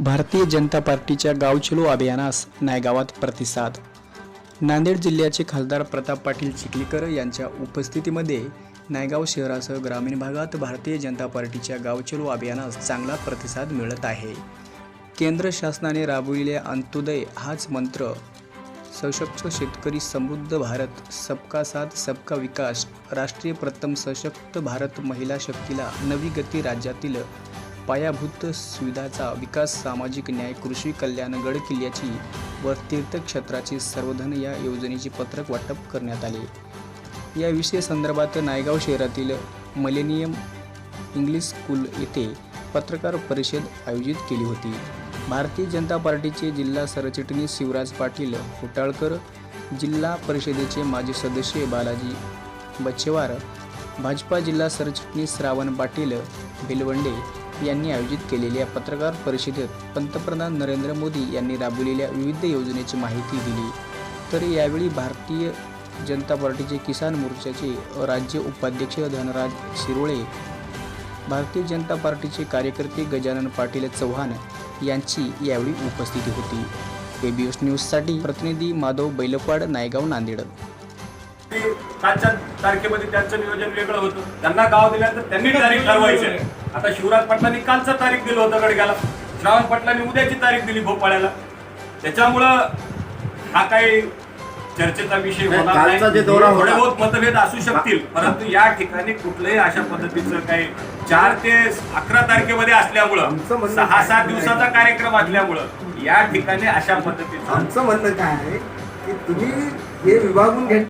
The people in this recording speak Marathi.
भारतीय जनता पार्टीच्या गावचलो अभियानास नायगावात प्रतिसाद. नांदेड जिल्ह्याचे खासदार प्रताप पाटील चिखलीकर यांच्या उपस्थितीमध्ये नायगाव शहरासह ग्रामीण भागात भारतीय जनता पार्टीच्या गावचलो अभियानास चांगला प्रतिसाद मिळत आहे. केंद्र शासनाने राबविलेल्या अंत्योदय हाच मंत्र सशक्त शेतकरी समृद्ध भारत सबका साथ सबका विकास राष्ट्रीय प्रथम सशक्त भारत महिला शक्तीला नवी गती राज्यातील पायाभूत सुविधाचा विकास सामाजिक न्याय कृषी कल्याण गडकिल्ल्याची व तीर्थक्षेत्राची सर्वधन या योजनेचे पत्रक वाटप करण्यात आले. या विषय संदर्भात नायगाव शहरातील मलेनियम इंग्लिश स्कूल येथे पत्रकार परिषद आयोजित केली होती. भारतीय जनता पार्टीचे जिल्हा सरचिटणीस शिवराज पाटील फुटाळकर जिल्हा परिषदेचे माजी सदस्य बालाजी बच्चेवार भाजपा जिल्हा सरचिटणीस श्रावण पाटील भिलवंडे यांनी आयोजित केलेल्या पत्रकार परिषदेत पंतप्रधान नरेंद्र मोदी यांनी राबवलेल्या विविध योजनेची माहिती दिली. तर यावेळी भारतीय जनता पार्टीचे किसान मोर्चाचे राज्य उपाध्यक्ष धनराज शिरोळे भारतीय जनता पार्टीचे कार्यकर्ते गजानन पाटील चव्हाण यांची यावेळी उपस्थिती होती. एबीएस न्यूजसाठी प्रतिनिधी माधव बैलपाड नायगाव नांदेड. कालच्या तारखेमध्ये त्यांचं नियोजन वेगळं होतं. त्यांना गाव दिल्यानंतर त्यांनी तारीख ठरवायची. आता शिवराज पाटलांनी कालचं तारीख दिलं होतं गडग्याला. श्रावण पाटलांनी उद्याची तारीख दिली भोपाळ्याला. त्याच्यामुळं हा काही चर्चेचा विषय थोडे बहुत मतभेद असू शकतील परंतु या ठिकाणी कुठलंही अशा पद्धतीचं काही चार ते अकरा तारखेमध्ये असल्यामुळं सहा सात? दिवसाचा कार्यक्रम असल्यामुळं या ठिकाणी अशा पद्धतीचं आमचं म्हणणं काय आहे की तुम्ही हे विभागून घ्या